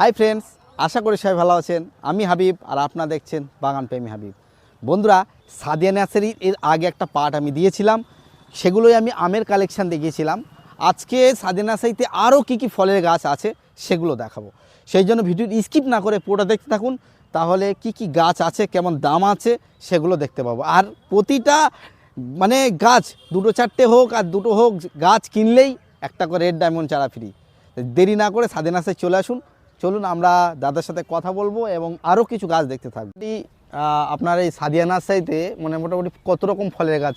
Hi friends আশা করি সবাই ভালো আছেন। আমি হাবিব আর আপনারা দেখছেন বাগান প্রেমী হাবিব। বন্ধুরা, সাদিয়া নার্সারির এর আগে একটা পার্ট আমি দিয়েছিলাম, সেগুলোই আমি আমের কালেকশান দেখিয়েছিলাম। আজকে সাদিয়া নার্সারিতে আরও কী কী ফলের গাছ আছে সেগুলো দেখাবো। সেই জন্য ভিডিওটি স্কিপ না করে পুরোটা দেখতে থাকুন, তাহলে কি কি গাছ আছে, কেমন দাম আছে, সেগুলো দেখতে পাবো। আর প্রতিটা মানে গাছ, দুটো চারটে হোক আর দুটো হোক, গাছ কিনলেই একটা করে রেড ডায়মন্ড চারা ফ্রি দেরি না করে সাদে নাসে চলে আসুন চলুন আমরা দাদার সাথে কথা বলব এবং আরও কিছু গাছ দেখতে থাকব। আপনার এই সাদিয়া নার্সারিতে মানে মোটামুটি কত রকম ফলের গাছ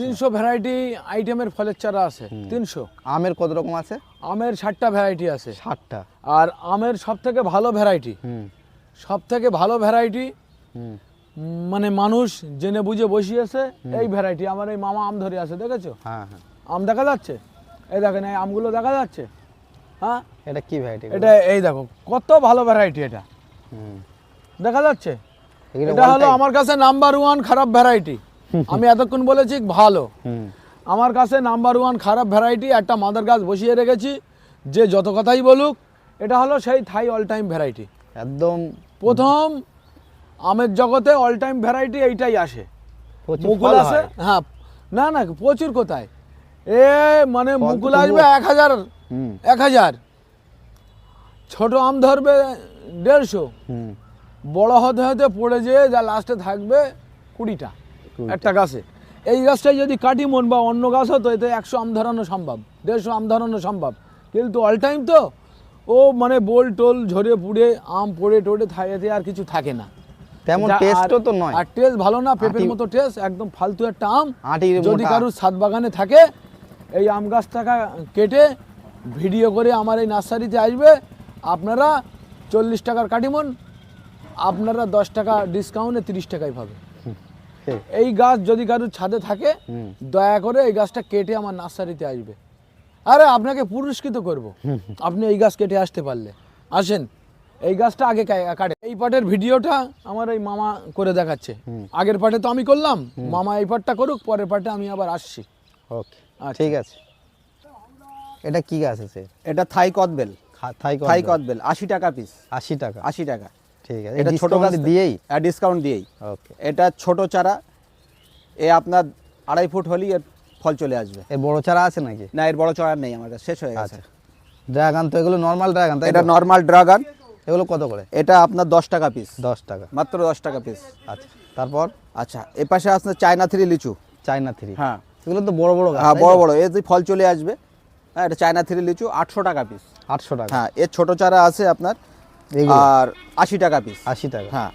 তিনশো ভ্যারাইটি আইটেমের ফলের চারা আছে তিনশো। আমের কত রকম আছে? আমের ষাটটা ভ্যারাইটি আছে। ষাটটা। আর আমের সব থেকে ভালো ভ্যারাইটি হুম। সব থেকে ভালো ভ্যারাইটি মানে মানুষ জেনে বুঝে বসিয়েছে এই ভ্যারাইটি। আমার এই মামা আম ধরে আছে দেখেছ? হ্যাঁ হ্যাঁ। আম দেখা যাচ্ছে? এই দেখেন এই আমগুলো দেখা যাচ্ছে? হ্যাঁ? এটা কি ভ্যারাইটি এটা এই দেখো কত ভালো ভ্যারাইটি এটা। দেখা যাচ্ছে? এটা হলো আমার কাছে নাম্বার ওয়ান খারাপ ভ্যারাইটি আমি এতক্ষণ বলেছি ভালো। আমার কাছে নাম্বার ওয়ান খারাপ ভ্যারাইটি একটা মাদার গাছ বসিয়ে রেখেছি যে যত কথাই বলুক এটা হলো সেই থাই অল টাইম ভ্যারাইটি একদম। প্রথম আমের জগতে অল টাইম ভ্যারাইটি এইটাই আসে। মুকুল আছে হ্যাঁ। না না প্রচুর কোথায়? এ মানে মুকুল আসবে এক হাজার এক হাজার। ছোট আম ধরবে দেড়শো। বড় হতে হতে পড়ে যেয়ে যা লাস্টে থাকবে কুড়িটা। একটা গাছে। এই গাছটাই যদি কাটি মন বা অন্য গাছ হতো এতে একশো আম ধরানো সম্ভব দেড়শো আম ধরানো সম্ভব। কিন্তু অল টাইম তো ও মানে বোল টোল ঝরে পুড়ে আম পড়ে টোড়ে থাকে আর কিছু থাকে না। তেমন টেস্টও তো নয়। আর টেস্ট ভালো না পেঁপের মতো টেস্ট একদম ফালতু একটা আম। যদি। কারোর ছাদ বাগানে থাকে এই আম গাছটাকে কেটে ভিডিও করে আমার এই নার্সারিতে আসবে আপনারা চল্লিশ টাকার কাটিমন আপনারা দশ টাকা ডিসকাউন্টে তিরিশ টাকায় পাবে। এই গাছ যদি কারোর ছাদে থাকে দয়া করে এই গাছটা কেটে আমার নার্সারিতে আসবে। আরে আপনাকে পুরস্কৃত করব। আপনি এই গাছ কেটে আসতে পারলে। আসেন এই গাছটা আগে কাটে। এই পাটের ভিডিওটা আমার এই মামা করে দেখাচ্ছে। আগের পাটে তো আমি করলাম মামা এই পাটটা করুক পরের পাটে আমি আবার আসছি। ওকে আচ্ছা। ঠিক আছে। এটা কি গাছ আছে? এটা থাই কদবেল। থাই থাই কদবেল? আশি টাকা পিস আশি টাকা। আশি টাকা। ঠিক আছে। এটা ছোট গাছ দিয়েই? আর ডিসকাউন্ট দিয়েই। ওকে এটা ছোট চারা এ আপনার আড়াই ফুট হলেই এর ফল চলে আসবে। এর বড় চারা আছে নাকি? না এর বড় চারা নেই আমার কাছে শেষ হয়ে গেছে। আচ্ছা। ড্রাগন তো এগুলো নর্মাল ড্রাগন এটা নর্মাল ড্রাগন। এগুলো কত করে? এটা আপনার দশ টাকা পিস দশ টাকা। মাত্র দশ টাকা পিস আচ্ছা। তারপর? আচ্ছা এ পাশে আসছে চায়না থ্রি লিচু। China three. হ্যাঁ। এগুলো তো বড় বড় গাছ হ্যাঁ বড় বড়। যে ফল চলে আসবে। হ্যাঁ এটা চায়না থ্রি লিচু আটশো টাকা পিস আটশো টাকা। হ্যাঁ এর ছোট চারা আছে আপনার আর আশি টাকা পিস আশি টাকা। হ্যাঁ।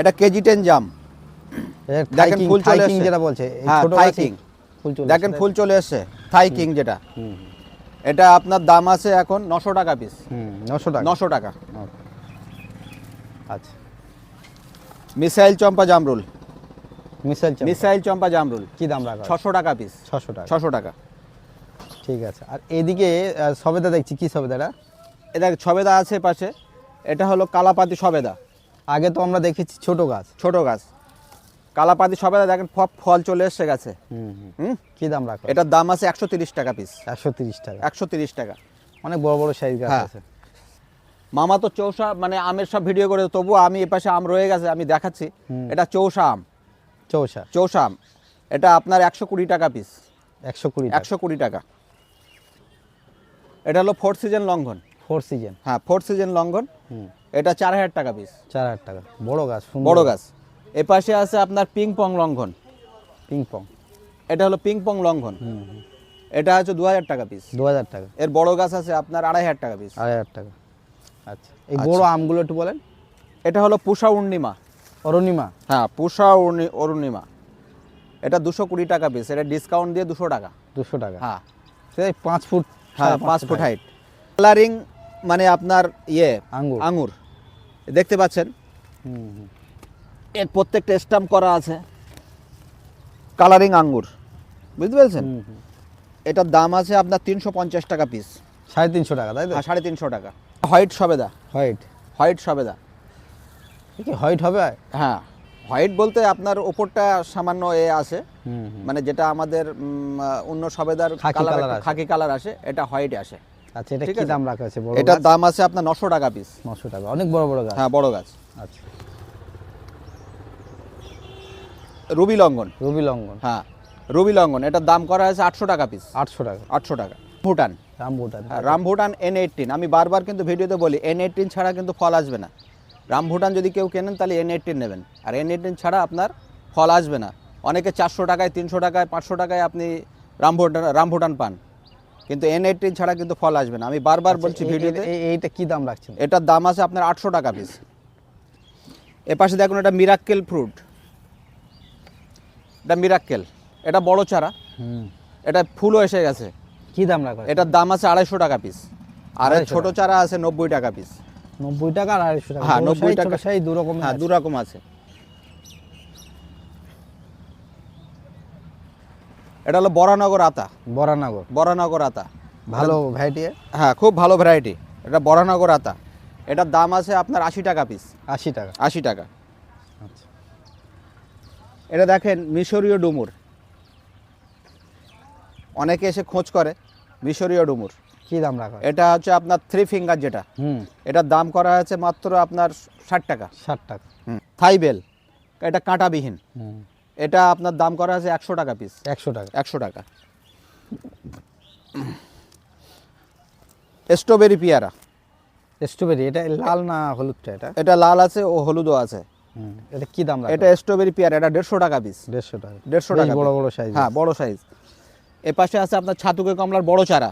এটা কেজি টেন জাম দেখেন ফুল চলে। যেটা বলছে হ্যাঁ, ছোট থাই গাছেই কিং। ফুল চলে দেখেন ফুল চলে এসছে। থাই কিং যেটা। হুম এটা আপনার দাম আছে এখন নশো টাকা পিস হুম নশো টাকা। নশো টাকা। আচ্ছা। মিসাইল চম্পা জামরুল। মিসাইল মিসাইল চম্পা জামরুল। কি দাম রাখা ছশো টাকা পিস ছশো টাকা। ছশো টাকা। ঠিক আছে। আর এদিকে সবেদা দেখছি। কি সবেদাটা? এটা ছবেদা আছে পাশে। এটা হলো কালাপাতি সবেদা। আগে তো আমরা দেখেছি ছোট গাছ। ছোট গাছ। কালাপাতি সবেদা দেখেন ফল চলে এসছে গাছে। হুম কি দাম রাখা এটার দাম আছে একশো তিরিশ টাকা পিস একশো তিরিশ টাকা। একশো তিরিশ টাকা। অনেক বড় বড় সাইজ গাছ হ্যাঁ। আছে। মামা তো চৌসা মানে আমের সব ভিডিও করে তবুও আমি এ পাশে আম রয়ে গেছে আমি দেখাচ্ছি। এটা চৌসা আম। চৌষা চৌসা আম এটা আপনার একশো কুড়ি টাকা পিস একশো কুড়ি একশো কুড়ি টাকা। এটা হলো ফোর্থ সিজন লঙ্ঘন। ফোর সিজন হ্যাঁ ফোর্থ সিজন লঙ্ঘন। হুম। এটা চার হাজার টাকা পিস চার হাজার টাকা। বড় গাছ বড় গাছ। এ পাশে আছে আপনার পিং পং লঙ্ঘন। পিং পং এটা হলো পিং পং লঙ্ঘন। এটা হচ্ছে দু হাজার টাকা পিস দু হাজার টাকা। এর বড় গাছ আছে আপনার আড়াই হাজার টাকা পিস আড়াই হাজার টাকা। আচ্ছা। এই বড় আমগুলো একটু বলেন। এটা হলো পুষা উর্ণিমা। অরুণিমা? হ্যাঁ পুষা অরুণিমা। এটা দুশো কুড়ি টাকা পিস এটা ডিসকাউন্ট দিয়ে দুশো টাকা। দুশো টাকা? হ্যাঁ। সেই পাঁচ ফুট হ্যাঁ পাঁচ ফুট হাইট কালারিং মানে আপনার ইয়ে আঙ্গুর। আঙুর দেখতে পাচ্ছেন। এর প্রত্যেকটা স্টাম্প করা আছে। কালারিং আঙ্গুর। বুঝতে পেরেছেন। এটার দাম আছে আপনার তিনশো পঞ্চাশ টাকা পিস সাড়ে তিনশো টাকা তাই তো? হ্যাঁ সাড়ে তিনশো টাকা। হোয়াইট সবেদা। হোয়াইট হোয়াইট সবেদা। কি হোয়াইট হবে? হ্যাঁ হোয়াইট বলতে আপনার ওপরটা সামান্য এ আছে। মানে যেটা আমাদের অন্য সবেদার খাকি কালার আসে। এটা হোয়াইট আসে। আচ্ছা এটা কি দাম রাখা আছে বড় এটার দাম আছে আপনার নশো টাকা পিস নশো টাকা অনেক বড় বড় গাছ। হ্যাঁ বড় গাছ। আচ্ছা। রুবি লঙ্ঘন রবি লঙ্ঘন হ্যাঁ রুবি লঙ্ঘন এটার দাম করা হয়েছে আটশো টাকা পিস আটশো টাকা। আটশো টাকা। ভুটান রামভুটান। হ্যাঁ রামভুটান এন এইটিন আমি বারবার কিন্তু ভিডিওতে বলি এন এইটিন ছাড়া কিন্তু ফল আসবে না। রামভুটান যদি কেউ কেনেন তাহলে এন এইটিন নেবেন। আর এন এইটিন ছাড়া আপনার ফল আসবে না। অনেকে চারশো টাকায় তিনশো টাকায় পাঁচশো টাকায় আপনি রামভুটান রামভুটান পান। কিন্তু এন এইটিন ছাড়া কিন্তু ফল আসবে না। আমি বারবার বলছি ভিডিওতে এই- এইটা কী দাম রাখছেন? এটার দাম আছে আপনার আটশো টাকা পিস এ পাশে দেখুন এটা মিরাক্কেল ফ্রুট এটা মিরাক্কেল এটা বড় চারা। এটা ফুলও এসে গেছে। কী দাম রাখা এটার দাম আছে আড়াইশো টাকা পিস আর এর 250 ছোট চারা আছে নব্বই টাকা পিস নব্বই টাকা আর আড়াইশো টাকা। হ্যাঁ, 90 টাকা। size দু রকম হ্যাঁ দু রকম আছে। এটা হলো বরানগর আতা। বরানগর। বরানগর আতা। ভালো ভ্যারাইটি হ্যাঁ খুব ভালো ভ্যারাইটি এটা বরানগর আতা। এটার দাম আছে আপনার আশি টাকা পিস আশি টাকা। আশি টাকা। আচ্ছা। এটা দেখেন মিশরীয় ডুমুর। অনেকে এসে খোঁজ করে মিশরীয় ডুমুর। কি দাম রাখা এটা হচ্ছে আপনার থ্রি ফিঙ্গার যেটা। হুম। এটার দাম করা হয়েছে মাত্র আপনার ষাট টাকা। ষাট টাকা। থাইবেল এটা কাঁটাবিহীন। হুম। এটা আপনার দাম করা আছে একশো টাকা পিস একশো টাকা। একশো টাকা। স্ট্রবেরি পেয়ারা। স্ট্রবেরি এটা লাল না হলুদটা এটা? এটা লাল আছে ও হলুদও আছে। হুম। এটা কি দাম এটা স্ট্রবেরি পেয়ারা এটা দেড়শো টাকা পিস দেড়শো টাকা। দেড়শো টাকা বড় বড় সাইজ হ্যাঁ বড় সাইজ এ পাশে আছে আপনার ছাতুকে কমলার বড় চারা।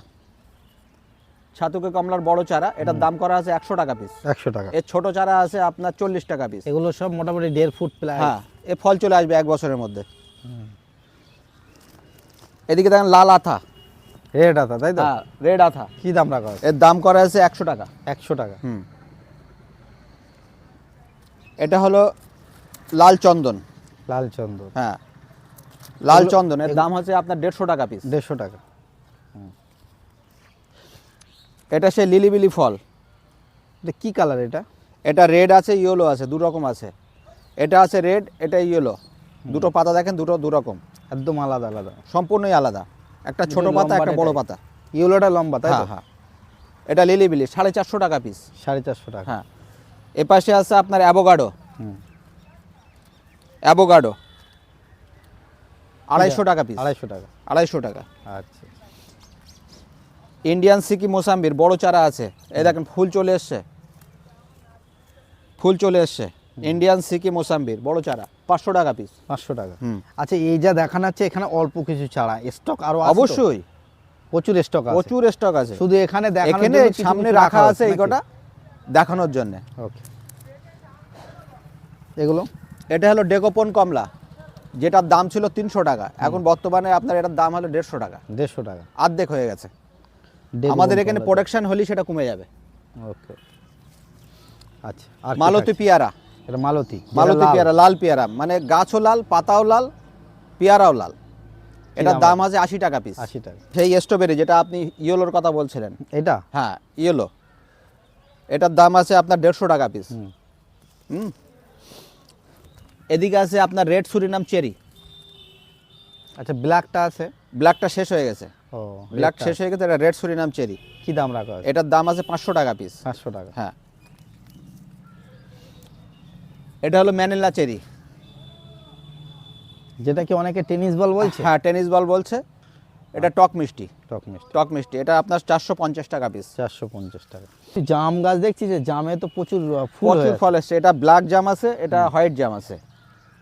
ছাতুকে কমলার বড় চারা এটার দাম করা আছে একশো টাকা পিস একশো টাকা। এর ছোট চারা আছে আপনার চল্লিশ টাকা পিস এগুলো সব মোটামুটি দেড় ফুট প্লাস হ্যাঁ এ ফল চলে আসবে এক বছরের মধ্যে। এদিকে দেখেন লাল আথা রেড আথা তাই তো? হ্যাঁ রেড আথা কি দাম রাখা এর দাম করা আছে একশো টাকা। একশো টাকা। হুম। এটা হলো লাল চন্দন। লাল চন্দন। হ্যাঁ লাল চন্দন এর দাম হচ্ছে আপনার দেড়শো টাকা পিস দেড়শো টাকা। এটা সে লিলিবিলি ফল। এটা কি কালার এটা? এটা রেড আছে ইয়েলো আছে দু রকম আছে। এটা আছে রেড এটা ইয়েলো। দুটো পাতা দেখেন দুটো দু রকম। একদম আলাদা আলাদা। সম্পূর্ণই আলাদা। একটা ছোট পাতা একটা বড় পাতা। ইউলোটা লম্বা তাই হ্যাঁ হ্যাঁ। এটা লিলিবিলি সাড়ে চারশো টাকা পিস সাড়ে চারশো টাকা। হ্যাঁ। এ পাশে আছে আপনার অ্যাভোগাডো। হুম। অ্যাভোগাডো। আড়াইশো টাকা পিস আড়াইশো টাকা। আড়াইশো টাকা। আচ্ছা। ইন্ডিয়ান সিকি মোসাম্বির বড় চারা আছে। এই দেখেন ফুল চলে এসছে। ফুল চলে এসছে। ইন্ডিয়ান সিকি মোসাম্বির বড় চারা পাঁচশো টাকা পিস পাঁচশো টাকা। আচ্ছা এই যা দেখানো যাচ্ছে এখানে অল্প কিছু ছাড়া স্টক আরও অবশ্যই। প্রচুর স্টক আছে। প্রচুর স্টক আছে। শুধু এখানে এখানে সামনে রাখা আছে এই কটা দেখানোর জন্য। ওকে এগুলো? এটা হলো ডেকোপন কমলা যেটার দাম ছিল তিনশো টাকা। এখন বর্তমানে আপনার এটার দাম হলো দেড়শো টাকা। দেড়শো টাকা। আর্ধেক হয়ে গেছে। আমাদের এখানে প্রোডাকশন হলেই সেটা কমে যাবে। ওকে। আচ্ছা আর মালতী? পেয়ারা। এটা মালতী। মালতী। পেয়ারা লাল পেয়ারা। মানে গাছও লাল পাতাও লাল পেয়ারাও লাল। এটার দাম আছে? আশি টাকা পিস আশি টাকা। সেই স্ট্রবেরি যেটা আপনি ইয়েলোর কথা বলছিলেন। এটা? হ্যাঁ ইয়েলো। এটার দাম আছে আপনার দেড়শো টাকা পিস হুম। হুম? এদিকে আছে আপনার রেড সুরিনাম চেরি আচ্ছা ব্ল্যাকটা আছে? ব্ল্যাকটা শেষ হয়ে গেছে। ও ব্ল্যাক শেষ হয়ে গেছে এটা রেড সুরিনাম চেরি। কি দাম রাখা আছে? এটার দাম আছে পাঁচশো টাকা পিস পাঁচশো টাকা। হ্যাঁ। এটা হলো ম্যানিলা চেরি। যেটা কি অনেকে টেনিস বল বলছে? হ্যাঁ টেনিস বল বলছে। এটা টক মিষ্টি। টক মিষ্টি। টক মিষ্টি। এটা আপনার চারশো পঞ্চাশ টাকা পিস চারশো পঞ্চাশ টাকা। জাম গাছ দেখছি যে জামে তো প্রচুর ফুল প্রচুর ফল এসছে। এটা ব্ল্যাক জাম আছে এটা হোয়াইট জাম আছে।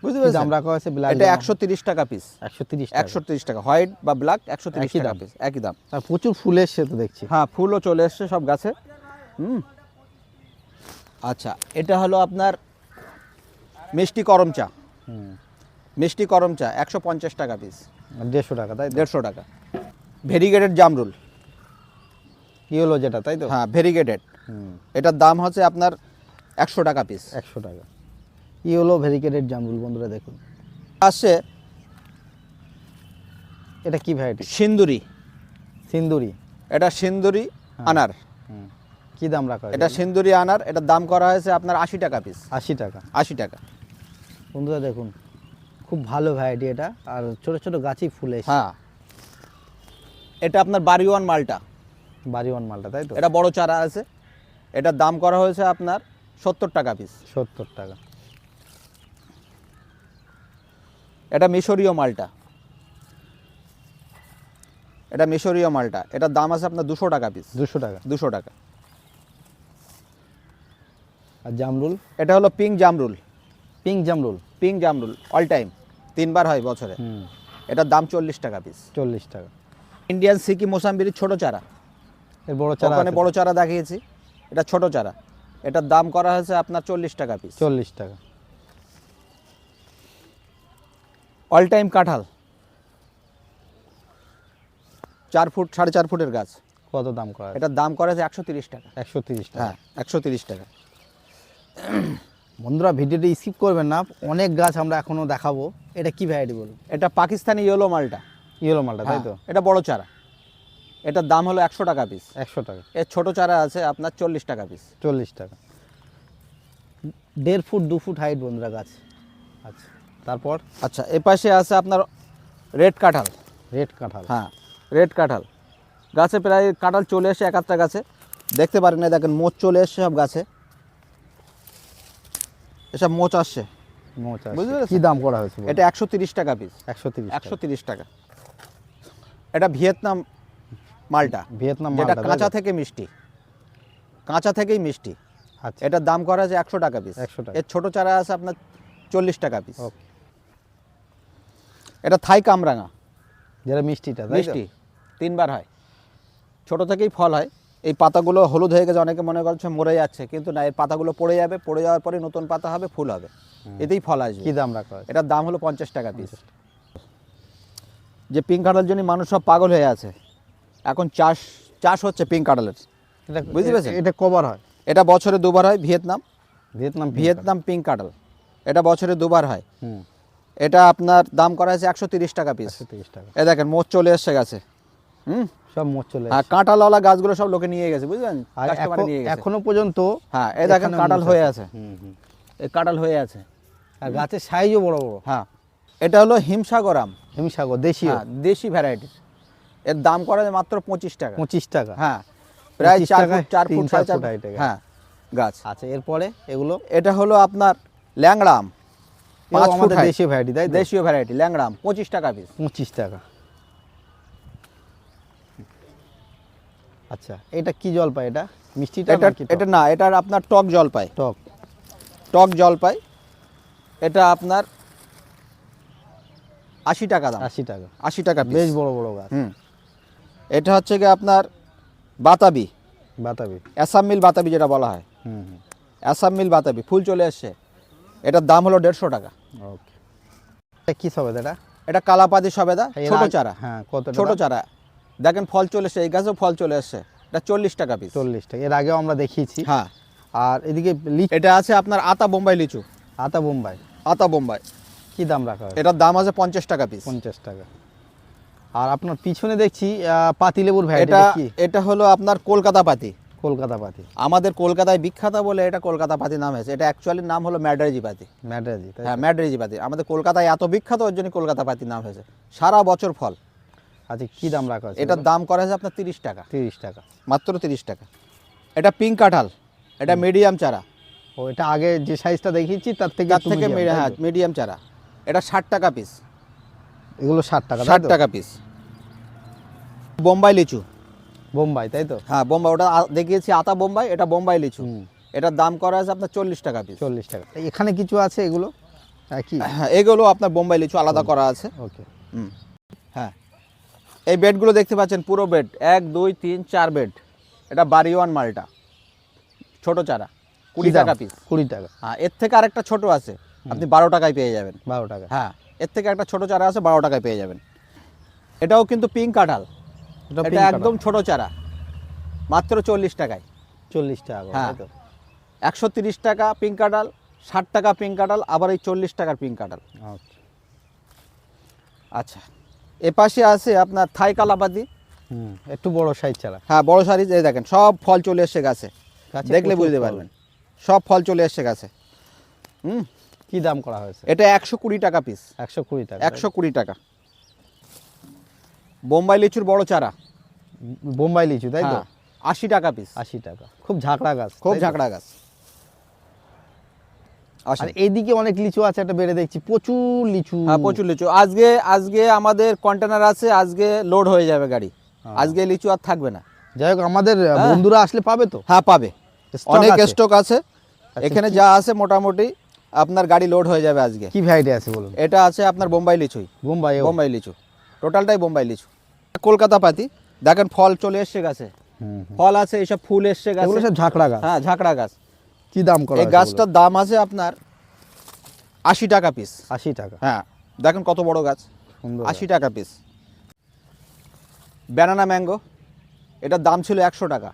বুঝতে আছে। কি দাম আছে ব্ল্যাক এটা একশো তিরিশ টাকা পিস একশো তিরিশ একশো তিরিশ টাকা। হোয়াইট বা ব্ল্যাক একশো তিরিশ টাকা পিস একই দাম। আর প্রচুর ফুল এসছে তো দেখছি। হ্যাঁ ফুলও চলে এসছে সব গাছে। হুম। আচ্ছা এটা হলো আপনার মিষ্টি করম চা। হুম। মিষ্টি করম চা একশো পঞ্চাশ টাকা পিস দেড়শো টাকা তাই দেড়শো টাকা। ভেরিগেটেড জামরুল কি হলো যেটা তাই তো? হ্যাঁ ভেরিগেটেড হুম। এটার দাম হচ্ছে আপনার একশো টাকা পিস একশো টাকা। কি হলো ভেরিকেটেড জামরুল বন্ধুরা দেখুন। আসছে এটা কি ভ্যারাইটি সিন্দুরি। সিন্দুরি। এটা সিন্দুরি আনার। হুম। কি দাম রাখা এটা সিন্দুরি আনার এটার দাম করা হয়েছে আপনার আশি টাকা পিস আশি টাকা। আশি টাকা। বন্ধুরা দেখুন খুব ভালো ভ্যারাইটি এটা আর ছোট ছোট গাছই ফুলে হ্যাঁ। এটা আপনার বাড়িওয়ান মালটা। বাড়িওয়ান মালটা তাই তো? এটা বড় চারা আছে। এটার দাম করা হয়েছে আপনার সত্তর টাকা পিস সত্তর টাকা। এটা মিশরীয় মালটা। এটা মিশরীয় মালটা। এটার দাম আছে আপনার দুশো টাকা পিস দুশো টাকা। দুশো টাকা। আর জামরুল? এটা হলো পিঙ্ক জামরুল। পিঙ্ক জামরুল? পিঙ্ক জামরুল অল টাইম তিনবার হয় বছরে। হুম। এটার দাম চল্লিশ টাকা পিস চল্লিশ টাকা। ইন্ডিয়ান সিকি মোসাম্বির ছোট চারা। এর বড় চারা ওখানে আছে। বড় চারা দেখিয়েছি। এটা ছোট চারা। এটার দাম করা হয়েছে আপনার চল্লিশ টাকা পিস চল্লিশ টাকা। অল টাইম কাঁঠাল। চার ফুট সাড়ে চার ফুটের গাছ। কত দাম করা এটার দাম করা হয়েছে একশো তিরিশ টাকা। একশো তিরিশ টাকা। হ্যাঁ একশো তিরিশ টাকা। বন্ধুরা ভিডিওটি স্কিপ করবেন না। অনেক গাছ আমরা এখনও দেখাবো। এটা কী ভ্যারাইটি বলুন? এটা পাকিস্তানি ইয়েলো মালটা। ইয়েলো মালটা তাই তো? হ্যাঁ, এটা বড় চারা। এটার দাম হলো একশো টাকা পিস একশো টাকা। এর ছোট চারা আছে আপনার চল্লিশ টাকা পিস চল্লিশ টাকা। দেড় ফুট দু ফুট হাইট বন্ধুরা গাছ। আচ্ছা। তারপর? আচ্ছা এ পাশে আছে আপনার রেড কাঁঠাল। রেড কাঁঠাল। হ্যাঁ রেড কাঁঠাল। গাছে প্রায় কাঁঠাল চলে এসে এক একটা গাছে। দেখতে পারেন না দেখেন মোচ চলে এসছে সব গাছে। এসব মোচ আসছে। মোচ। বুঝতে? কি দাম করা হয়েছে এটা একশো তিরিশ টাকা পিস একশো তিরিশ একশো তিরিশ টাকা। এটা ভিয়েতনাম মালটা। ভিয়েতনাম যেটা কাঁচা থেকে মিষ্টি। কাঁচা থেকেই মিষ্টি। আচ্ছা। এটার দাম করা আছে একশো টাকা পিস 100 টাকা। এর ছোট চারা আছে আপনার চল্লিশ টাকা পিস ওকে। এটা থাই কামরাঙা। যেটা মিষ্টিটা মিষ্টি তিনবার হয়। ছোট থেকেই ফল হয়। এই পাতাগুলো হলুদ হয়ে গেছে অনেকে মনে করছে মরে যাচ্ছে কিন্তু না এর পাতাগুলো পড়ে যাবে পড়ে যাওয়ার পরে নতুন পাতা হবে ফুল হবে। এতেই ফল আসবে। কি দাম রাখা হয়েছে? এটার দাম হলো পঞ্চাশ টাকা পিস যে পিঙ্ক কাঁঠালের জন্য মানুষ সব পাগল হয়ে আছে এখন চাষ চাষ হচ্ছে পিঙ্ক কাঁঠালের। এটা বুঝতে পেরেছেন? এটা কভার হয়? এটা বছরে দুবার হয় ভিয়েতনাম। ভিয়েতনাম ভিয়েতনাম পিঙ্ক কাঁঠাল। এটা বছরে দুবার হয়। এটা আপনার দাম করা হয়েছে একশো তিরিশ টাকা পিস টাকা। এ দেখেন মোচ চলে এসছে গেছে। হুম? সব মোচ চলে আর কাঁঠালওয়ালা গাছগুলো সব লোকে নিয়ে গেছে বুঝলেন? এখনও পর্যন্ত হ্যাঁ এই দেখেন কাঁঠাল হয়ে আছে। হুম হুম। এই কাঁঠাল হয়ে আছে। আর গাছের সাইজও বড় বড়। হ্যাঁ এটা হলো হিমসাগরাম হিমসাগর হ্যাঁ দেশি ভ্যারাইটির এর দাম করা মাত্র পঁচিশ টাকা। পঁচিশ টাকা। হ্যাঁ প্রায় 25 চার ফুট চার ফুট সাড়ে চার এ। হ্যাঁ গাছ। আচ্ছা এরপরে এগুলো? এটা হলো আপনার ল্যাংড়াম এগুলো পাঁচ ফুট দেশীয় ভ্যারাইটি তাই দেশীয় ভ্যারাইটি ল্যাংড়াম পঁচিশ টাকা পিস পঁচিশ টাকা। আচ্ছা এটা কি জল এটা? মিষ্টিটা এটা এটা না এটার আপনার টক জল টক। টক জল এটা আপনার আশি টাকা দাম। আশি টাকা। আশি টাকা বেশ বড় বড় গাছ। হুম। এটা হচ্ছে কি আপনার বাতাবি। বাতাবি। অ্যাসাম মিল বাতাবি যেটা বলা হয়। হুম অ্যাসাম মিল বাতাবি ফুল চলে এসছে এটার দাম হলো দেড়শো টাকা। ওকে এটা কি সবে এটা? এটা কালাপাতি সবেদা এর ছোট চারা। হ্যাঁ কত ছোট চারা। দেখেন ফল চলে এসছে এই গাছেও ফল চলে এসছে। এটা চল্লিশ টাকা পিস চল্লিশ টাকা এর আগেও আমরা দেখিয়েছি। হ্যাঁ। আর এদিকে এটা আছে আপনার আতা বোম্বাই লিচু। আতা বোম্বাই। আতা বোম্বাই। কি দাম রাখা হয় এটার দাম আছে পঞ্চাশ টাকা পিস পঞ্চাশ টাকা। আর আপনার পিছনে দেখছি আহ, পাতিলেবুর ভ্যারাইটি এটা এটা হলো আপনার কলকাতা পাতি। কলকাতা পাতি। আমাদের কলকাতায় বিখ্যাত বলে এটা কলকাতা পাতি নাম হয়েছে। এটা অ্যাকচুয়ালি নাম হলো ম্যাডারেজি পাতি। ম্যাডাজি হ্যাঁ ম্যাডারেজি পাতি। আমাদের কলকাতায় এত বিখ্যাত ওর জন্য কলকাতা পাতি নাম হয়েছে। সারা বছর ফল। আচ্ছা কী দাম রাখা হয়েছে এটার দাম করা হয়েছে আপনার তিরিশ টাকা। তিরিশ টাকা। মাত্র তিরিশ টাকা। এটা পিঙ্ক কাঁঠাল। এটা মিডিয়াম চারা। ও এটা আগে যে সাইজটা দেখিয়েছি তার থেকে তার থেকে medium, মিডি- তাই হ্যাঁ মিডিয়াম চারা। এটা ষাট টাকা পিস এগুলো ষাট টাকা ষাট টাকা পিস বোম্বাই লিচু। বোম্বাই তাই তো? হ্যাঁ বোম্বাই। ওটা দেখিয়েছি আতা বোম্বাই এটা বোম্বাই লিচু। হুম। এটার দাম করা আছে আপনার চল্লিশ টাকা পিস চল্লিশ টাকা। এখানে কিছু আছে এগুলো? হ্যাঁ কি? হ্যাঁ এগুলো আপনার বোম্বাই লিচু আলাদা করা আছে। ওকে। হুম। হ্যাঁ। এই বেডগুলো দেখতে পাচ্ছেন পুরো বেড। এক দুই তিন চার বেড। এটা বাড়িওয়ান মালটা। ছোট চারা। কুড়ি টাকা পিস কুড়ি টাকা। হ্যাঁ এর থেকে আরেকটা ছোট আছে। আপনি বারো টাকায় পেয়ে যাবেন। বারো টাকা। হ্যাঁ এর থেকে একটা ছোট চারা আছে বারো টাকায় পেয়ে যাবেন। এটাও কিন্তু পিঙ্ক কাঁঠাল। এটা একদম ছোট চারা। মাত্র চল্লিশ টাকায়। চল্লিশ টাকা হ্যাঁ। একশো তিরিশ টাকা পিঙ্ক কাঁঠাল ষাট টাকা পিঙ্ক কাঁঠাল আবার এই চল্লিশ টাকার পিঙ্ক কাঁঠাল। আচ্ছা। এ পাশে আছে আপনার থাই কালাপাতি হুম একটু বড় সাইজ চারা। হ্যাঁ বড় সাইজ এই দেখেন সব ফল চলে এসে গাছে। দেখলে বুঝতে পারবেন। সব ফল চলে এসে গাছে। হুম। কি দাম করা হয়েছে? এটা একশো কুড়ি টাকা পিস একশো কুড়ি টাকা। একশো কুড়ি টাকা। বোম্বাই লিচুর বড় চারা। বোম্বাই লিচু তাই তো? হ্যাঁ, আশি টাকা পিস আশি টাকা। খুব ঝাঁকড়া গাছ খুব ঝাঁকড়া গাছ। আর। এইদিকে অনেক লিচু আছে একটা বেড়ে দেখছি প্রচুর লিচু। হ্যাঁ প্রচুর লিচু। আজকে আজকে আমাদের কন্টেনার আছে আজকে লোড হয়ে যাবে গাড়ি। আজকে লিচু আর থাকবে না। যাই হোক আমাদের হ্যাঁ। বন্ধুরা আসলে পাবে তো? হ্যাঁ পাবে। অনেক? স্টক আছে। এখানে যা আছে মোটামুটি আপনার গাড়ি লোড হয়ে যাবে আজকে। কি ভ্যারাইটি আছে বলুন? এটা আছে আপনার বোম্বাই লিচুই। বোম্বাই বোম্বাই লিচু। টোটালটাই বোম্বাই লিচু। কলকাতা পাতি। দেখেন ফল চলে এসছে গাছে। ফল আছে এইসব ফুল এসছে এগুলো গাছে সব ঝাঁকড়া গাছ। হ্যাঁ ঝাঁকড়া গাছ। কি দাম করা এই গাছটার দাম আছে আপনার আশি টাকা পিস আশি টাকা। হ্যাঁ দেখেন কত বড় গাছ। আশি টাকা পিস ব্যানানা ম্যাঙ্গো এটার দাম ছিল একশো টাকা।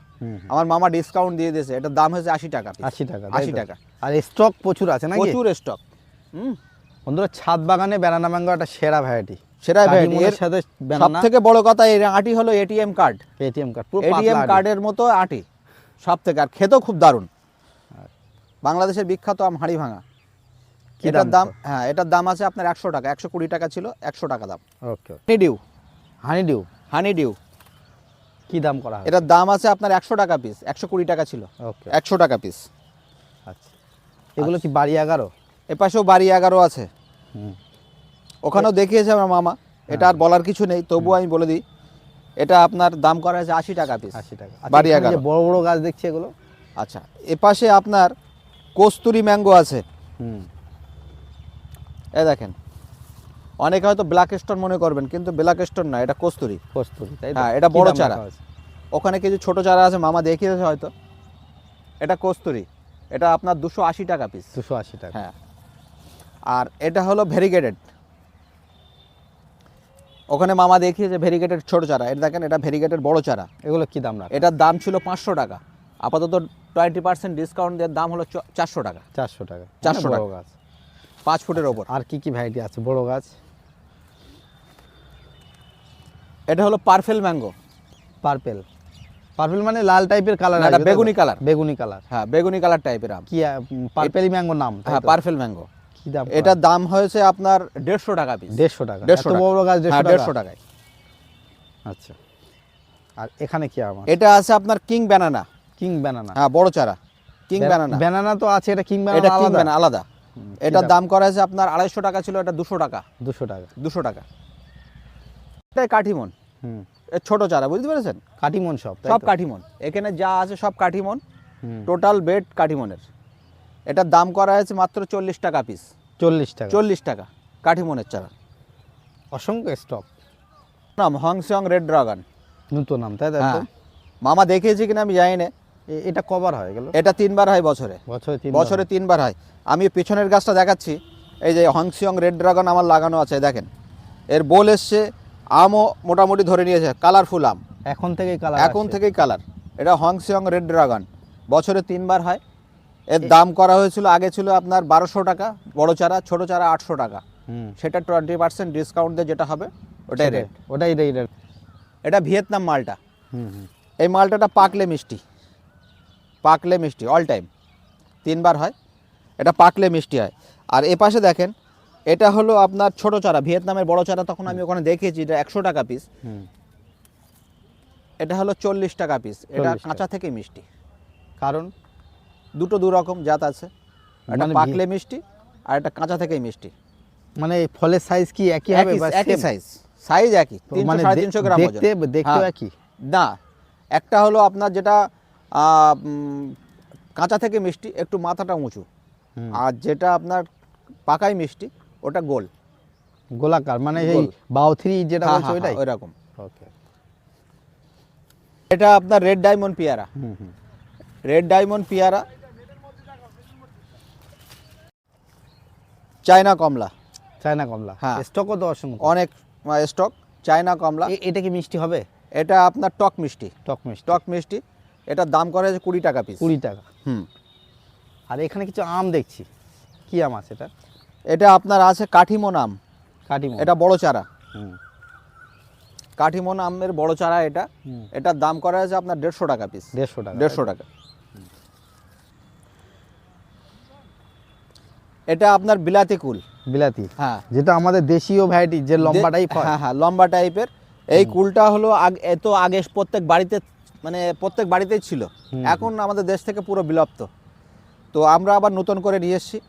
আমার মামা ডিসকাউন্ট দিয়ে দিয়েছে এটার দাম হয়েছে আশি টাকা আশি টাকা আশি টাকা। আর স্টক প্রচুর আছে না প্রচুর স্টক হুম। বন্ধুরা ছাদ বাগানে ব্যানানা ম্যাঙ্গো একটা সেরা ভ্যারাইটি সেরা variety। এর এর সাথে সব বড় কথা এর আটি হলো ATM card ATM card ATM কার্ডের মতো আটি সব থেকে আর খেতেও খুব দারুণ। বাংলাদেশের বিখ্যাত আম হাড়ি ভাঙা। এটার দাম দাম হ্যাঁ এটার দাম আছে আপনার একশো টাকা একশো কুড়ি টাকা ছিল একশো টাকা দাম। Okay honeydew. হানি ডিউ? Honeydew. কি দাম করা হয়? এটার দাম আছে আপনার একশো টাকা পিস একশো কুড়ি টাকা ছিল। ওকে। একশো টাকা পিস আচ্ছা। এগুলো কি বাড়ি এগারো? এপাশেও বাড়ি এগারো আছে। হুম। ওখানেও দেখিয়েছে আমার মামা। এটা আর বলার কিছু নেই তবুও আমি বলে দিই এটা আপনার দাম করা হয়েছে আশি টাকা পিস আশি টাকা। আচ্ছা, বাড়ি এগারো। বড় বড় গাছ দেখছি এগুলো? আচ্ছা এপাশে আপনার কস্তুরি ম্যাঙ্গো আছে। হুম। এ দেখেন অনেকে হয়তো ব্ল্যাক স্টোন মনে করবেন কিন্তু ব্ল্যাক স্টোন না এটা কস্তুরি। কস্তুরি তাই? হ্যাঁ, এটা বড় চারা। ওখানে কিছু ছোট চারা আছে মামা দেখিয়েছে হয়তো। এটা কস্তুরি এটা আপনার দুশো আশি টাকা পিস দুশো আশি টাকা। হ্যাঁ। আর এটা হলো ভেরিগেটেড ওখানে মামা দেখিয়েছে ভেরিগেটেড ছোট চারা। এটা দেখেন এটা ভেরিগেটেড বড় চারা। এগুলো কি দাম রাখা? এটার দাম ছিল পাঁচশো টাকা। আপাতত টোয়েন্টি পার্সেন্ট ডিসকাউন্ট দেওয়ার দাম হলো চারশো টাকা। চারশো টাকা। চারশো টাকা। গাছ। পাঁচ ফুটের ওপর। আর কি কি ভ্যারাইটি আছে? বড় গাছ? এটা হলো পারফেল ম্যাঙ্গো। পার্পেল। পার্পেল মানে লাল টাইপের কালার এটা বেগুনি কালার বেগুনি কালার হ্যাঁ বেগুনি কালার টাইপের আম। কি পার্পেলি ম্যাঙ্গো নাম হ্যাঁ তো? পারফেল ম্যাঙ্গো। এটার দাম হয়েছে আপনার দেড়শো টাকা পিস দেড়শো টাকা। দেড়শো। বড় গাছ হ্যাঁ দেড়শো দেড়শো টাকা টাকায়। আচ্ছা। আর এখানে কি আমার এটা আছে আপনার কিং ব্যানানা। King banana. হ্যাঁ বড় চারা। King banana. ব্যানানা তো আছে এটা কিং এটা কিং আলাদা? ব্যানানা আলাদা। হুম, এটার দাম? করা হয়েছে আপনার আড়াইশো টাকা ছিল এটা দুশো টাকা। দুশো টাকা। দুশো টাকা। এটাই কাঠিমন। হুম। ছোট চারা বুঝতে পেরেছেন? কাটিমন সব সব কাঠিমন। এখানে যা আছে সব কাঠিমন। Total bed কাঠিমনের। এটার দাম করা হয়েছে মাত্র চল্লিশ টাকা পিস চল্লিশ টাকা। চল্লিশ টাকা কাঠিমনের চারা। অসংখ্য স্টক নাম হংসং রেড ড্রাগন। নতুন নাম তাই তো? হ্যাঁ। মামা দেখিয়েছি কিনা আমি জানি না। এটা কবার হয় গেল? এটা তিনবার হয় বছরে। বছরে তিন বছরে তিনবার হয়। আমি পিছনের গাছটা দেখাচ্ছি। এই যে হংসিয়ং রেড ড্রাগন আমার লাগানো আছে দেখেন। এর বোল এসছে আমও মোটামুটি ধরে নিয়েছে কালারফুল আম। এখন থেকেই কালার এখন থেকেই কালার এটা হংসিয়ং রেড ড্রাগন। বছরে তিনবার হয়। এর দাম করা হয়েছিল আগে ছিল আপনার বারোশো টাকা বড় চারা ছোট চারা আটশো টাকা। হুম। সেটা টোয়েন্টি পার্সেন্ট ডিসকাউন্ট দিয়ে যেটা হবে ওটাই রেট ওটাই রেট এটা ভিয়েতনাম মালটা। হুম হুম। এই মালটাটা পাকলে মিষ্টি। পাকলে মিষ্টি অল টাইম তিনবার হয়। এটা পাকলে মিষ্টি হয়। আর এ পাশে দেখেন এটা হলো আপনার ছোট চারা ভিয়েতনামের বড় চারা তখন আমি ওখানে দেখেছি এটা একশো টাকা পিস হুম। এটা হলো চল্লিশ টাকা পিস এটা কাঁচা থেকে মিষ্টি। কারণ দুটো দু রকম জাত আছে। একটা মানে পাকলে মিষ্টি আর একটা কাঁচা থেকেই মিষ্টি। মানে ফলের সাইজ কি একই হবে একই সাইজ সাইজ একই মানে তিনশো গ্রাম। দেখতে দেখতেও হ্যাঁ। একই? না একটা হলো আপনার যেটা কাঁচা থেকে মিষ্টি একটু মাথাটা উঁচু। আর যেটা আপনার পাকাই মিষ্টি ওটা গোল। গোলাকার মানে এই। বাউ থ্রি যেটা হ্যাঁ, বলছো হ্যাঁ, ওইটাই? হ্যাঁ, ওইরকম। ওকে এটা আপনার রেড ডায়মন্ড পেয়ারা। হুম হুম। রেড ডায়মন্ড পেয়ারা চায়না কমলা। চায়না কমলা। হ্যাঁ। স্টকও তো। অসংখ্য অনেক স্টক চায়না কমলা। এটা কি মিষ্টি হবে? এটা আপনার টক মিষ্টি। টক মিষ্টি। টক মিষ্টি। এটার দাম করা হয়েছে কুড়ি টাকা পিস কুড়ি টাকা। হুম। আর এখানে কিছু আম দেখছি। কি আম আছে এটা? এটা আপনার আছে কাঠিমন আম কাটিমো এটা বড় চারা। হুম। কাঠিমন আমের বড় চারা এটা। এটার দাম করা হয়েছে আপনার দেড়শো টাকা পিস দেড়শো টাকা। দেড়শো টাকা। এটা আপনার বিলাতি কুল। বিলাতি। হ্যাঁ। যেটা আমাদের দেশীয় ভ্যারাইটি যে লম্বা টাইপ হয় হ্যাঁ। লম্বা টাইপের এই কুলটা হলো আগ- এ তো আগে প্রত্যেক বাড়িতে মানে প্রত্যেক বাড়িতেই ছিল। এখন আমাদের দেশ থেকে পুরো বিলুপ্ত। তো আমরা আবার নতুন করে নিয়ে এসেছি।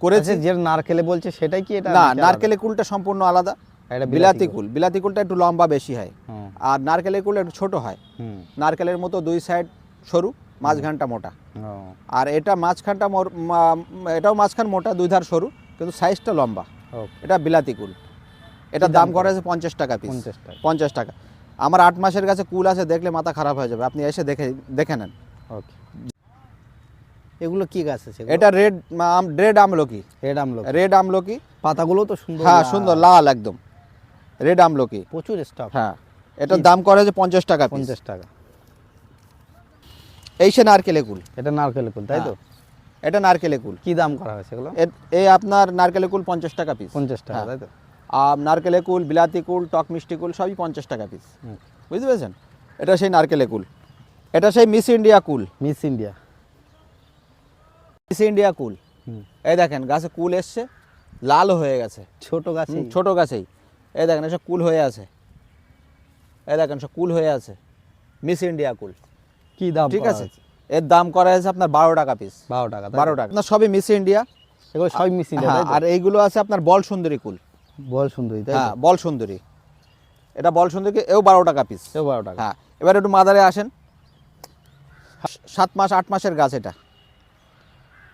করেছি। আচ্ছা, যে নারকেলে বলছে সেটাই কি এটা না? নারকেলের কুলটা সম্পূর্ণ আলাদা। এটা বিলাতি কুল। বিলাতি কুলটা একটু লম্বা বেশি হয়। আর নারকেলের কুল একটু ছোট হয়। নারকেলের মতো দুই সাইড সরু। মাঝখানটা মোটা। আর এটা মাঝখানটা মোর- এটাও মাঝখান মোটা দুই ধার সরু কিন্তু সাইজটা লম্বা। এটা বিলাতি কুল। এটার দাম করা আছে পঞ্চাশ টাকা পিস 50 টাকা। পঞ্চাশ টাকা। আমার আট মাসের কাছে কুল আছে দেখলে মাথা খারাপ হয়ে যাবে। আপনি এসে দেখে দেখে নেন। ওকে এগুলো কি গাছ আছে এটা রেড রেড আমলকি। রেড আমলকি। রেড আমলকি। পাতাগুলো তো সুন্দর হ্যাঁ সুন্দর লাল একদম। রেড আমলকি। প্রচুর স্টক হ্যাঁ। এটার দাম করা হয়েছে পঞ্চাশ টাকা পঞ্চাশ টাকা। এই সে নারকেলে কুল। এটা নারকেল কুল তাই তো? এটা নারকেলে কুল। কি দাম করা হয়েছে এগুলো? এই আপনার নারকেলে কুল পঞ্চাশ টাকা পিস পঞ্চাশ টাকা হ্যাঁ। তাই তো? আর নারকেলে কুল বিলাতি কুল টক মিষ্টি কুল সবই পঞ্চাশ টাকা পিস বুঝতে পেরেছেন? এটা সেই নারকেলে কুল। এটা সেই মিস ইন্ডিয়া কুল। Miss India. মিস ইন্ডিয়া কুল। এই দেখেন গাছে কুল এসছে লাল হয়ে গেছে। ছোট গাছ ছোট গাছেই। এই দেখেন এসব কুল হয়ে আছে। এই দেখেন সব কুল হয়ে আছে। Miss India cool. কি দাম ঠিক আছে? এর দাম করা হয়েছে আপনার বারো টাকা পিস বারো টাকা বারো টাকা। আপনার সবই মিস ইন্ডিয়া এগুলো সবই মিস ইন্ডিয়া? আর এইগুলো আছে আপনার বল সুন্দরী কুল। বল সুন্দরী হ্যাঁ বল সুন্দরী। এটা বল সুন্দরী এও বারো টাকা পিস এও বারো টাকা। হ্যাঁ এবার একটু মাদারে আসেন। সাত মাস আট মাসের গাছ এটা।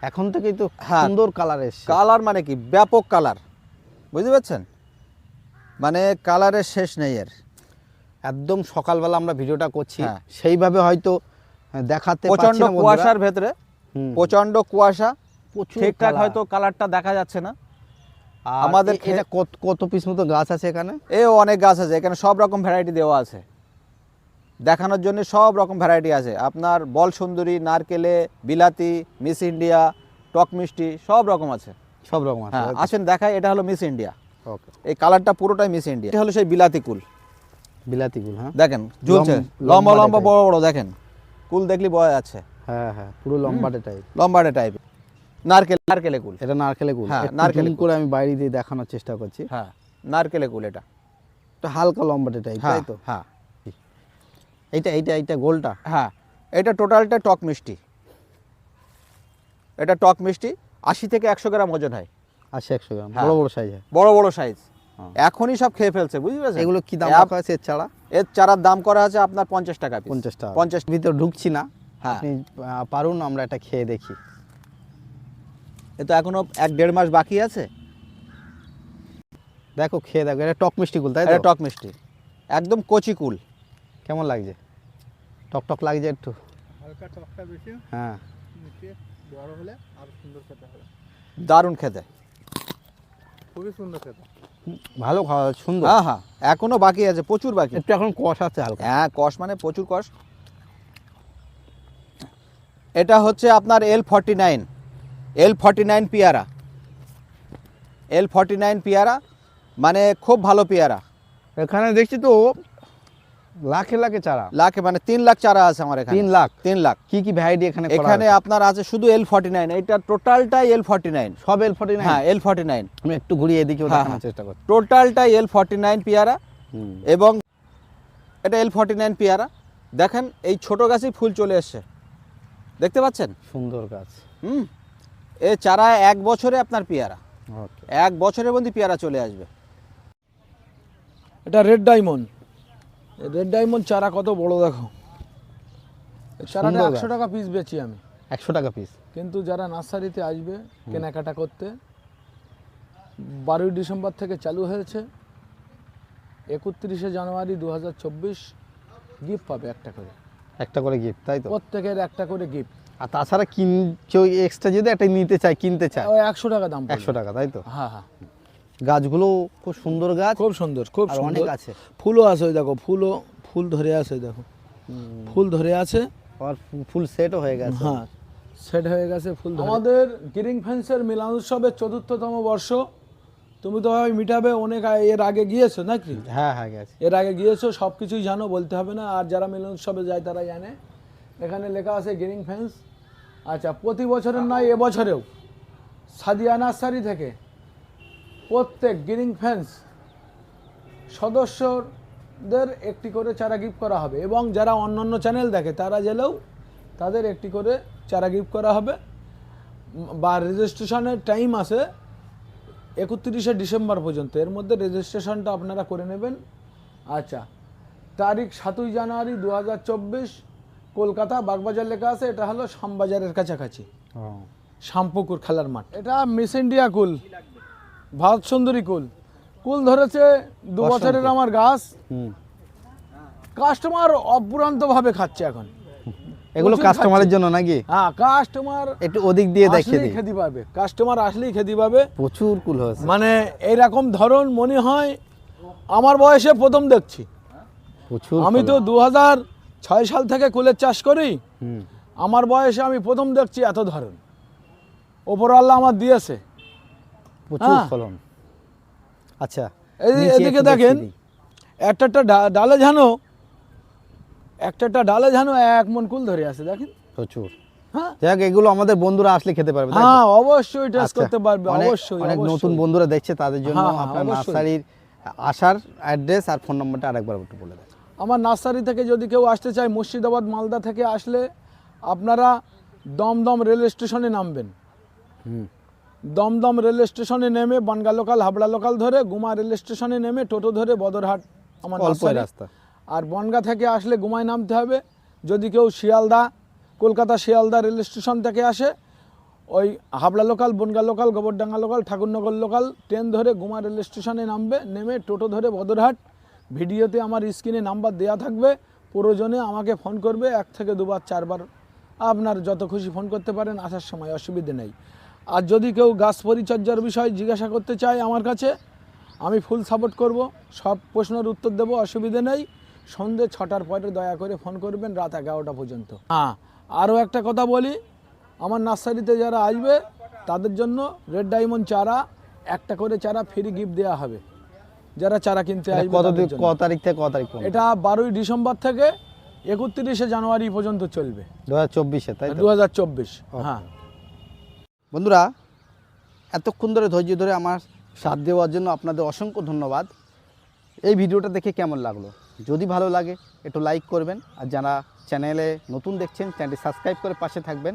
এখন থেকেই তো হ্যাঁ। সুন্দর কালার এসছে। কালার মানে কি? ব্যাপক কালার বুঝতে পারছেন? মানে কালারের শেষ নেই এর। একদম সকালবেলা আমরা ভিডিওটা করছি হ্যাঁ। সেইভাবে হয়তো দেখাতে প্রচণ্ড কুয়াশার ভেতরে। প্রচণ্ড কুয়াশা। ঠিকঠাক হয়তো কালারটা দেখা যাচ্ছে না। আমাদের এটা কত কত পিস মতো গাছ আছে এখানে? এও অনেক গাছ আছে। এখানে সব রকম ভ্যারাইটি দেওয়া আছে। দেখানোর জন্য সব রকম ভ্যারাইটি আছে। আপনার বল সুন্দরী নারকেলে বিলাতি মিস ইন্ডিয়া টক মিষ্টি সব রকম আছে। সব রকম আছে হ্যাঁ আসেন দেখাই এটা হলো মিস ইন্ডিয়া ওকে এই কালারটা পুরোটাই মিস ইন্ডিয়া এটা হলো সেই বিলাতি কুল। বিলাতি কুল হ্যাঁ। দেখেন ঝুলছে। লম্বা লম্বা বড় বড় দেখেন। কুল দেখলি বয় আছে। হ্যাঁ হ্যাঁ পুরো লম্বাটে টাইপ লম্বাটে টাইপ নারকেল নারকেলে কুল। এটা নারকেলে গুল হ্যাঁ, একটু করে আমি বাইরে দিয়ে দেখানোর চেষ্টা করছি। হ্যাঁ নারকেলে কুল এটা। এটা হালকা লম্বাটে টাইপ হ্যাঁ তাই তো? হ্যাঁ। এইটা এইটা এইটা গোলটা। হ্যাঁ। এটা টোটালটা টক মিষ্টি। এটা টক মিষ্টি। আশি থেকে একশো গ্রাম ওজন হয়। আশি একশো গ্রাম। হ্যাঁ। বড় বড় সাইজ বড় বড় সাইজ হ্যাঁ। এখনই সব খেয়ে ফেলছে বুঝতে পেরেছেন? এগুলো কি দাম আছে এর ছাড়া? এর চারার দাম করা আছে আপনার পঞ্চাশ টাকা পঞ্চাশ টাকা। পঞ্চাশ ভিতরে ঢুকছি না। হ্যাঁ। আপনি পারুন আমরা এটা খেয়ে দেখি। এ তো এখনও এক দেড় মাস বাকি আছে। দেখো খেয়ে দেখো। এটা টক মিষ্টি কুল তাই এটা তো? টক মিষ্টি। একদম কচি কুল। কেমন লাগছে? টক টক লাগছে একটু। হালকা টকটা বেশি। হ্যাঁ। বড় হলে আরও সুন্দর খেতে হবে। দারুণ খেতে। খুবই সুন্দর খেতে। ভালো খাওয়া সুন্দর। হ্যাঁ হ্যাঁ এখনও বাকি আছে প্রচুর বাকি। একটু এখন কষ আছে হালকা। হ্যাঁ কষ মানে প্রচুর কষ। এটা হচ্ছে আপনার L forty nine L forty nine পেয়ারা। এল ফর্টি নাইন পেয়ারা মানে খুব ভালো পেয়ারা। এখানে দেখছি তো লাখে লাখে চারা। লাখে মানে তিন লাখ চারা আছে আমার এখানে। তিন লাখ? তিন লাখ। কি কি ভ্যারাইটি এখানে এখানে আপনার আছে শুধু এল ফর্টি নাইন এটা টোটালটাই এল ফর্টি নাইন সব এল ফর্টি হ্যাঁ এল ফর্টি নাইন আমি একটু ঘুরিয়ে এদিকেও হ্যাঁ, দেখানোর হ্যাঁ। চেষ্টা করছি। টোটালটাই এল ফর্টি নাইন পেয়ারা এবং এটা এল ফর্টি নাইন পেয়ারা। দেখেন এই ছোট গাছেই ফুল চলে এসছে। দেখতে পাচ্ছেন? সুন্দর গাছ। হুম। এ চারা এক বছরে আপনার পেয়ারা। এক বছরের মধ্যে পেয়ারা চলে আসবে। এটা রেড ডায়মন্ড রেড ডায়মন্ড চারা কত বড় দেখো? চারাটা একশো টাকা পিস বেচি আমি। একশো টাকা পিস কিন্তু যারা নার্সারিতে আসবে কেনাকাটা করতে বারোই ডিসেম্বর থেকে চালু হয়েছে। একত্রিশে জানুয়ারি দু হাজার চব্বিশ গিফট পাবে একটা করে। একটা করে গিফট তাই তো? প্রত্যেকের একটা করে গিফট আর তাছাড়া কিন কেউ এক্সট্রা যদি একটা নিতে চায় কিনতে চায়। ওই একশো টাকা দাম একশো টাকা তাই তো? হ্যাঁ হ্যাঁ। গাছগুলো খুব সুন্দর গাছ। খুব সুন্দর খুব সুন্দর অনেক আছে। ফুলও আছে দেখো ফুলও ফুল ধরে আছে দেখো। ফুল ধরে আছে। আর ফুল সেটও হয়ে গেছে। হ্যাঁ সেট হয়ে গেছে ফুল আমাদের গ্রিন ফ্যান্সের মিলন উৎসবের চতুর্থতম বর্ষ। তুমি তো ভাই মিটাবে অনেক আ- এর আগে গিয়েছো নাকি? হ্যাঁ হ্যাঁ গেছে। এর আগে গিয়েছো সব কিছুই জানো বলতে হবে না। আর যারা মিলন উৎসবে যায় তারা জানে। এখানে লেখা আছে গ্রিন ফ্যান্স আচ্ছা প্রতি বছরের নয় এবছরেও। সাদিয়া নার্সারি থেকে। প্রত্যেক গ্রিন ফ্যান্স সদস্যদের একটি করে চারা গিফট করা হবে এবং যারা অন্যান্য চ্যানেল দেখে তারা গেলেও তাদের একটি করে চারা গিফট করা হবে। বা রেজিস্ট্রেশনের টাইম আছে একত্রিশে ডিসেম্বর পর্যন্ত। এর মধ্যে রেজিস্ট্রেশনটা আপনারা করে নেবেন। আচ্ছা তারিখ সাতই জানুয়ারি দু হাজার চব্বিশ কলকাতা বাগবাজার লেখা আছে এটা হলো শ্যামবাজারের কাছাকাছি। শ্যামপুকুর খেলার মাঠ। এটা মিস ইন্ডিয়া কুল। ভারত সুন্দরী কুল। কুল ধরেছে দু বছরের আমার গাছ। হুম। কাস্টমার অপুরান্তভাবে খাচ্ছে এখন। এগুলো কাস্টমারের জন্য নাকি? হ্যাঁ কাস্টমার একটু ওদিক দিয়ে দেখিয়ে আসলেই দিই। খেতে পাবে। কাস্টমার আসলেই খেতে পাবে। প্রচুর কুল হয়েছে। মানে এইরকম ধরন মনে হয় আমার বয়সে প্রথম দেখছি। প্রচুর আমি তো দু হাজার ছয় সাল থেকে কুলের চাষ করি। আমার বয়সে আমি প্রথম দেখছি এত ধরন। ওপরওয়াল্লা আমার দিয়েছে। প্রচুর। ফলন। আচ্ছা এদিকে দেখেন একটা একটা ডালে ঝানো একটা একটা ডালে ঝানো এক মন কুল ধরে আছে দেখেন। প্রচুর। হ্যাঁ। যাই এগুলো আমাদের বন্ধুরা আসলে খেতে পারবে হ্যাঁ অবশ্যই টেস্ট আচ্ছা, করতে পারবে অবশ্যই অনেক নতুন বন্ধুরা দেখছে তাদের জন্য হ্যাঁ, হ্যাঁ, আপনার নার্সারির আসার অ্যাড্রেস আর ফোন নম্বরটা আরেকবার একটু বলে দেন। আমার নার্সারি থেকে যদি কেউ আসতে চায় মুর্শিদাবাদ মালদা থেকে আসলে আপনারা দমদম রেল স্টেশনে নামবেন। হুম। দমদম রেল স্টেশনে নেমে বনগা লোকাল হাবড়া লোকাল ধরে গুমা রেল স্টেশনে নেমে টোটো ধরে বদরহাট আমার রাস্তা। আর বনগা থেকে আসলে গুমায় নামতে হবে। যদি কেউ শিয়ালদা কলকাতা শিয়ালদা রেল স্টেশন থেকে আসে ওই Habra local Bangaon local Gobardanga local Thakurnagar local train ধরে গুমা রেল স্টেশনে নামবে নেমে টোটো ধরে বদরহাট। ভিডিওতে আমার স্ক্রিনে নাম্বার দেওয়া থাকবে প্রয়োজনে আমাকে ফোন করবে এক থেকে দুবার চারবার। আপনার যত খুশি ফোন করতে পারেন আসার সময় অসুবিধে নেই। আর যদি কেউ গাছ পরিচর্যার বিষয় জিজ্ঞাসা করতে চায় আমার কাছে আমি ফুল সাপোর্ট করব। সব প্রশ্নের উত্তর দেবো অসুবিধে নেই। সন্ধ্যে ছটার পরে দয়া করে ফোন করবেন রাত এগারোটা পর্যন্ত। হ্যাঁ আরও একটা কথা বলি আমার নার্সারিতে যারা আসবে তাদের জন্য রেড ডায়মন্ড চারা একটা করে চারা ফ্রি গিফট দেওয়া হবে। যারা চারা কিনতে আসবে। ক তারিখ থেকে ক তারিখ এটা বারোই ডিসেম্বর থেকে একত্রিশে জানুয়ারি পর্যন্ত চলবে। দু হাজার চব্বিশে তাই দু হাজার চব্বিশ হ্যাঁ। বন্ধুরা, এতক্ষণ ধরে ধৈর্য ধরে আমার সাথ দেওয়ার জন্য আপনাদের অসংখ্য ধন্যবাদ। এই ভিডিওটা দেখে কেমন লাগল? যদি ভালো লাগে, একটু লাইক করবেন। আর যারা চ্যানেলে নতুন দেখছেন, চ্যানেলটি সাবস্ক্রাইব করে পাশে থাকবেন।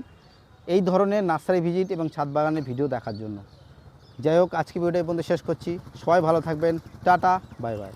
এই ধরনের নার্সারি ভিজিট এবং ছাদ বাগানের ভিডিও দেখার জন্য। যাই হোক, আজকে ভিডিওটা এই পর্যন্ত শেষ করছি। সবাই ভালো থাকবেন। Tata bye bye